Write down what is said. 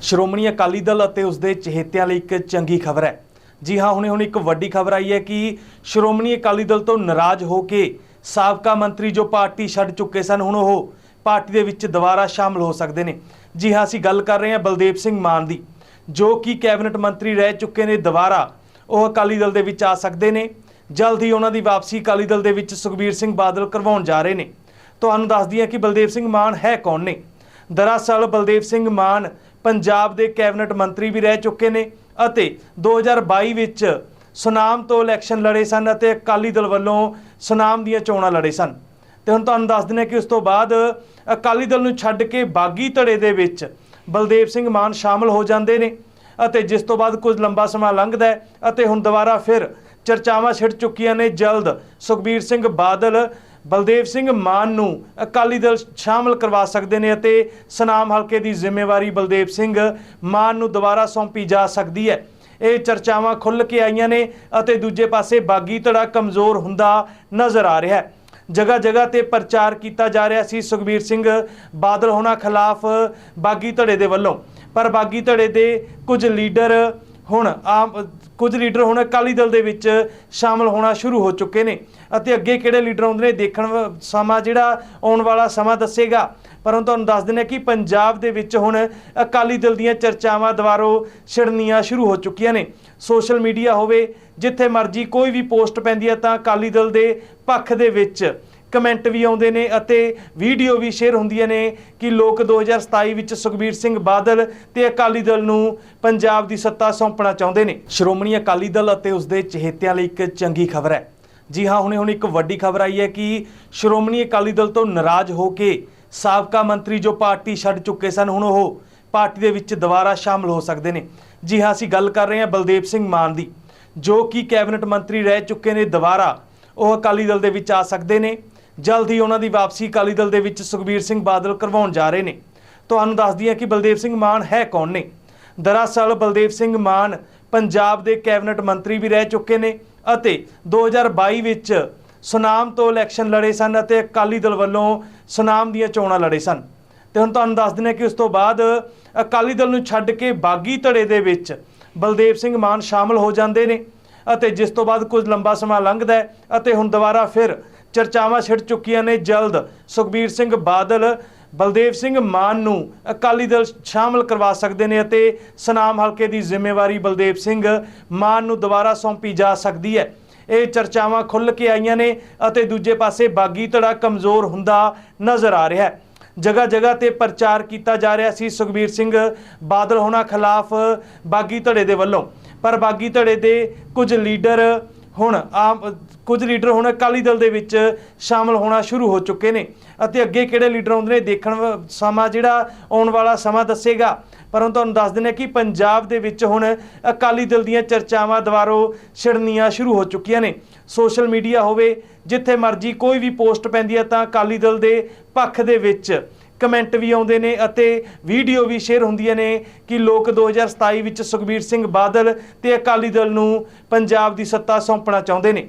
ਸ਼੍ਰੋਮਣੀ ਅਕਾਲੀ ਦਲ ਅਤੇ ਉਸ ਦੇ ਚਹੇਤਿਆਂ ਲਈ ਇੱਕ ਚੰਗੀ ਖਬਰ ਹੈ। ਜੀ ਹਾਂ, ਹੁਣੇ ਹੁਣ ਇੱਕ ਵੱਡੀ ਖਬਰ ਆਈ ਹੈ ਕਿ ਸ਼੍ਰੋਮਣੀ ਅਕਾਲੀ ਦਲ ਤੋਂ ਨਾਰਾਜ਼ ਹੋ ਕੇ ਸਾਬਕਾ ਮੰਤਰੀ ਜੋ ਪਾਰਟੀ ਛੱਡ ਚੁੱਕੇ ਸਨ, ਹੁਣ ਉਹ ਪਾਰਟੀ ਦੇ ਵਿੱਚ ਦੁਬਾਰਾ ਸ਼ਾਮਲ ਹੋ ਸਕਦੇ ਨੇ। ਜੀ ਹਾਂ, ਅਸੀਂ ਗੱਲ ਕਰ ਰਹੇ ਹਾਂ ਬਲਦੇਵ ਸਿੰਘ ਮਾਨ ਦੀ, ਜੋ ਕਿ ਕੈਬਨਿਟ ਮੰਤਰੀ ਰਹਿ ਚੁੱਕੇ ਨੇ, ਦੁਬਾਰਾ ਉਹ ਅਕਾਲੀ ਦਲ ਦੇ ਵਿੱਚ ਆ ਸਕਦੇ ਨੇ। ਜਲਦ ਹੀ ਉਹਨਾਂ ਦੀ ਵਾਪਸੀ ਅਕਾਲੀ ਦਲ ਦੇ ਵਿੱਚ ਸੁਖਬੀਰ ਸਿੰਘ ਬਾਦਲ ਕਰਵਾਉਣ ਜਾ ਰਹੇ ਨੇ। ਤੁਹਾਨੂੰ ਦੱਸ ਦਈਏ ਕਿ ਬਲਦੇਵ ਸਿੰਘ ਮਾਨ ਹੈ ਕੌਣ ਨੇ? ਦਰਅਸਲ ਬਲਦੇਵ ਸਿੰਘ ਮਾਨ ਪੰਜਾਬ ਦੇ ਕੈਬਨਿਟ ਮੰਤਰੀ ਵੀ ਰਹਿ ਚੁੱਕੇ ਨੇ ਅਤੇ 2022 ਵਿੱਚ ਸੁਨਾਮ ਤੋਂ ਇਲੈਕਸ਼ਨ ਲੜੇ ਸਨ ਅਤੇ ਅਕਾਲੀ ਦਲ ਵੱਲੋਂ ਸੁਨਾਮ ਦੀਆਂ ਚੋਣਾਂ ਲੜੇ ਸਨ। ਤੇ ਹੁਣ ਤੁਹਾਨੂੰ ਦੱਸ ਦਿੰਦੇ ਹਾਂ ਕਿ ਉਸ ਤੋਂ ਬਾਅਦ ਅਕਾਲੀ ਦਲ ਨੂੰ ਛੱਡ ਕੇ ਬਾਗੀ ਧੜੇ ਦੇ ਵਿੱਚ ਬਲਦੇਵ ਸਿੰਘ ਮਾਨ ਸ਼ਾਮਲ ਹੋ ਜਾਂਦੇ ਨੇ ਅਤੇ ਜਿਸ ਤੋਂ ਬਾਅਦ ਕੁਝ ਲੰਬਾ ਸਮਾਂ ਲੰਘਦਾ ਹੈ ਅਤੇ ਹੁਣ ਦੁਬਾਰਾ ਫਿਰ ਚਰਚਾਵਾਂ ਛਿੜ ਚੁੱਕੀਆਂ ਨੇ ਜਲਦ। ਸੁਖਬੀਰ ਸਿੰਘ ਬਾਦਲ ਬਲਦੇਵ ਸਿੰਘ ਮਾਨ ਨੂੰ ਅਕਾਲੀ ਦਲ ਸ਼ਾਮਲ ਕਰਵਾ ਸਕਦੇ ਨੇ ਅਤੇ ਸਨਾਮ ਹਲਕੇ ਦੀ ਜ਼ਿੰਮੇਵਾਰੀ ਬਲਦੇਵ ਸਿੰਘ ਮਾਨ ਨੂੰ ਦੁਬਾਰਾ ਸੌਂਪੀ ਜਾ ਸਕਦੀ ਹੈ। ਇਹ ਚਰਚਾਵਾਂ ਖੁੱਲ੍ਹ ਕੇ ਆਈਆਂ ਨੇ ਅਤੇ ਦੂਜੇ ਪਾਸੇ ਬਾਗੀ ਧੜਾ ਕਮਜ਼ੋਰ ਹੁੰਦਾ ਨਜ਼ਰ ਆ ਰਿਹਾ ਹੈ। ਜਗ੍ਹਾ ਜਗ੍ਹਾ ਤੇ ਪ੍ਰਚਾਰ ਕੀਤਾ ਜਾ ਰਿਹਾ ਸੀ ਸੁਖਬੀਰ ਸਿੰਘ ਬਾਦਲ ਹੋਣਾ ਖਿਲਾਫ ਬਾਗੀ ਧੜੇ ਦੇ ਵੱਲੋਂ। ਪਰ ਬਾਗੀ ਧੜੇ ਦੇ ਕੁਝ ਲੀਡਰ ਹੁਣ ਆਮ, ਕੁਝ ਲੀਡਰ ਹੁਣ ਅਕਾਲੀ ਦਲ ਦੇ ਵਿੱਚ ਸ਼ਾਮਲ ਹੋਣਾ ਸ਼ੁਰੂ ਹੋ ਚੁੱਕੇ ਨੇ ਅਤੇ ਅੱਗੇ ਕਿਹੜੇ ਲੀਡਰ ਆਉਂਦੇ ਨੇ ਦੇਖਣ ਵ- ਸਮਾਂ ਜਿਹੜਾ ਆਉਣ ਵਾਲਾ ਸਮਾਂ ਦੱਸੇਗਾ। ਪਰ ਹੁਣ ਤੁਹਾਨੂੰ ਦੱਸ ਦਿੰਦੇ ਹਾਂ ਕਿ ਪੰਜਾਬ ਦੇ ਵਿੱਚ ਹੁਣ ਅਕਾਲੀ ਦਲ ਦੀਆਂ ਚਰਚਾਵਾਂ ਦੁਬਾਰੋਂ ਛਿੜਨੀਆਂ ਸ਼ੁਰੂ ਹੋ ਚੁੱਕੀਆਂ ਨੇ। ਸੋਸ਼ਲ ਮੀਡੀਆ ਹੋਵੇ, ਜਿੱਥੇ ਮਰਜ਼ੀ ਕੋਈ ਵੀ ਪੋਸਟ ਪੈਂਦੀ ਹੈ ਤਾਂ ਅਕਾਲੀ ਦਲ ਦੇ ਪੱਖ ਦੇ ਵਿੱਚ। ਕਮੈਂਟ ਵੀ ਆਉਂਦੇ ਨੇ ਅਤੇ ਵੀਡੀਓ ਵੀ ਸ਼ੇਅਰ ਹੁੰਦੀਆਂ ਨੇ ਕਿ ਲੋਕ 2027 ਵਿੱਚ ਸੁਖਬੀਰ ਸਿੰਘ ਬਾਦਲ ਤੇ ਅਕਾਲੀ ਦਲ ਨੂੰ ਪੰਜਾਬ ਦੀ ਸੱਤਾ ਸੌਂਪਣਾ ਚਾਹੁੰਦੇ ਨੇ। ਸ਼੍ਰੋਮਣੀ ਅਕਾਲੀ ਦਲ ਅਤੇ ਉਸ ਦੇ ਚਹੇਤਿਆਂ ਲਈ ਇੱਕ ਚੰਗੀ ਖਬਰ ਹੈ। ਜੀ ਹਾਂ, ਹੁਣੇ ਹੁਣ ਇੱਕ ਵੱਡੀ ਖਬਰ ਆਈ ਹੈ ਕਿ ਸ਼੍ਰੋਮਣੀ ਅਕਾਲੀ ਦਲ ਤੋਂ ਨਾਰਾਜ਼ ਹੋ ਕੇ ਸਾਬਕਾ ਮੰਤਰੀ ਜੋ ਪਾਰਟੀ ਛੱਡ ਚੁੱਕੇ ਸਨ, ਹੁਣ ਉਹ ਪਾਰਟੀ ਦੇ ਵਿੱਚ ਦੁਬਾਰਾ ਸ਼ਾਮਲ ਹੋ ਸਕਦੇ ਨੇ। ਜੀ ਹਾਂ, ਅਸੀਂ ਗੱਲ ਕਰ ਰਹੇ ਹਾਂ ਬਲਦੇਵ ਸਿੰਘ ਮਾਨ ਦੀ, ਜੋ ਕਿ ਕੈਬਨਿਟ ਮੰਤਰੀ ਰਹਿ ਚੁੱਕੇ ਨੇ, ਦੁਬਾਰਾ ਉਹ ਅਕਾਲੀ ਦਲ ਦੇ ਵਿੱਚ ਆ ਸਕਦੇ ਨੇ। ਜਲਦ ਹੀ ਉਹਨਾਂ ਦੀ ਵਾਪਸੀ ਅਕਾਲੀ ਦਲ ਦੇ ਵਿੱਚ ਸੁਖਬੀਰ ਸਿੰਘ ਬਾਦਲ ਕਰਵਾਉਣ ਜਾ ਰਹੇ ਨੇ। ਤੁਹਾਨੂੰ ਦੱਸ ਦਈਏ ਕਿ ਬਲਦੇਵ ਸਿੰਘ ਮਾਨ ਹੈ ਕੌਣ ਨੇ? ਦਰਅਸਲ ਬਲਦੇਵ ਸਿੰਘ ਮਾਨ ਪੰਜਾਬ ਦੇ ਕੈਬਨਿਟ ਮੰਤਰੀ ਵੀ ਰਹਿ ਚੁੱਕੇ ਨੇ ਅਤੇ 2022 ਵਿੱਚ ਸੁਨਾਮ ਤੋਂ ਇਲੈਕਸ਼ਨ ਲੜੇ ਸਨ ਅਤੇ ਅਕਾਲੀ ਦਲ ਵੱਲੋਂ ਸੁਨਾਮ ਦੀਆਂ ਚੋਣਾਂ ਲੜੇ ਸਨ। ਤੇ ਹੁਣ ਤੁਹਾਨੂੰ ਦੱਸ ਦਿੰਦੇ ਹਾਂ ਕਿ ਉਸ ਤੋਂ ਬਾਅਦ ਅਕਾਲੀ ਦਲ ਨੂੰ ਛੱਡ ਕੇ ਬਾਗੀ ਧੜੇ ਦੇ ਵਿੱਚ ਬਲਦੇਵ ਸਿੰਘ ਮਾਨ ਸ਼ਾਮਲ ਹੋ ਜਾਂਦੇ ਨੇ। ਅਤੇ ਜਿਸ ਤੋਂ ਬਾਅਦ ਕੁਝ ਲੰਬਾ ਸਮਾਂ ਲੰਘਦਾ ਹੈ ਅਤੇ ਹੁਣ ਦੁਬਾਰਾ ਫਿਰ ਚਰਚਾਵਾਂ ਛਿੜ ਚੁੱਕੀਆਂ ਨੇ ਜਲਦ। ਸੁਖਬੀਰ ਸਿੰਘ ਬਾਦਲ, ਬਲਦੇਵ ਸਿੰਘ ਮਾਨ ਨੂੰ ਅਕਾਲੀ ਦਲ ਸ਼ਾਮਲ ਕਰਵਾ ਸਕਦੇ ਨੇ ਅਤੇ ਸਨਾਮ ਹਲਕੇ ਦੀ ਜ਼ਿੰਮੇਵਾਰੀ ਬਲਦੇਵ ਸਿੰਘ ਮਾਨ ਨੂੰ ਦੁਬਾਰਾ ਸੌਂਪੀ ਜਾ ਸਕਦੀ ਹੈ। ਇਹ ਚਰਚਾਵਾਂ ਖੁੱਲ੍ਹ ਕੇ ਆਈਆਂ ਨੇ ਅਤੇ ਦੂਜੇ ਪਾਸੇ ਬਾਗੀ ਧੜਾ ਕਮਜ਼ੋਰ ਹੁੰਦਾ ਨਜ਼ਰ ਆ ਰਿਹਾ ਹੈ। ਜਗ੍ਹਾ ਜਗ੍ਹਾ ਤੇ ਪ੍ਰਚਾਰ ਕੀਤਾ ਜਾ ਰਿਹਾ ਸੀ ਸੁਖਬੀਰ ਸਿੰਘ ਬਾਦਲ ਹੋਣਾ ਖਿਲਾਫ ਬਾਗੀ ਧੜੇ ਦੇ ਵੱਲੋਂ। ਪਰ ਬਾਗੀ ਧੜੇ ਦੇ ਕੁਝ ਲੀਡਰ ਹੁਣ ਆਮ, ਕੁਝ ਲੀਡਰ ਹੁਣ ਅਕਾਲੀ ਦਲ ਦੇ ਵਿੱਚ ਸ਼ਾਮਲ ਹੋਣਾ ਸ਼ੁਰੂ ਹੋ ਚੁੱਕੇ ਨੇ ਅਤੇ ਅੱਗੇ ਕਿਹੜੇ ਲੀਡਰ ਆਉਂਦੇ ਨੇ ਦੇਖਣ ਵ- ਸਮਾਂ ਜਿਹੜਾ ਆਉਣ ਵਾਲਾ ਸਮਾਂ ਦੱਸੇਗਾ। ਪਰ ਹੁਣ ਤੁਹਾਨੂੰ ਦੱਸ ਦਿੰਦੇ ਹਾਂ ਕਿ ਪੰਜਾਬ ਦੇ ਵਿੱਚ ਹੁਣ ਅਕਾਲੀ ਦਲ ਦੀਆਂ ਚਰਚਾਵਾਂ ਦੁਬਾਰੋਂ ਛਿੜਨੀਆਂ ਸ਼ੁਰੂ ਹੋ ਚੁੱਕੀਆਂ ਨੇ। ਸੋਸ਼ਲ ਮੀਡੀਆ ਹੋਵੇ, ਜਿੱਥੇ ਮਰਜ਼ੀ ਕੋਈ ਵੀ ਪੋਸਟ ਪੈਂਦੀ ਹੈ ਤਾਂ ਅਕਾਲੀ ਦਲ ਦੇ ਪੱਖ ਦੇ ਵਿੱਚ। ਕਮੈਂਟ ਵੀ ਆਉਂਦੇ ਨੇ ਅਤੇ ਵੀਡੀਓ ਵੀ ਸ਼ੇਅਰ ਹੁੰਦੀਆਂ ਨੇ ਕਿ ਲੋਕ 2027 ਵਿੱਚ ਸੁਖਬੀਰ ਸਿੰਘ ਬਾਦਲ ਤੇ ਅਕਾਲੀ ਦਲ ਨੂੰ ਪੰਜਾਬ ਦੀ ਸੱਤਾ ਸੌਂਪਣਾ ਚਾਹੁੰਦੇ ਨੇ।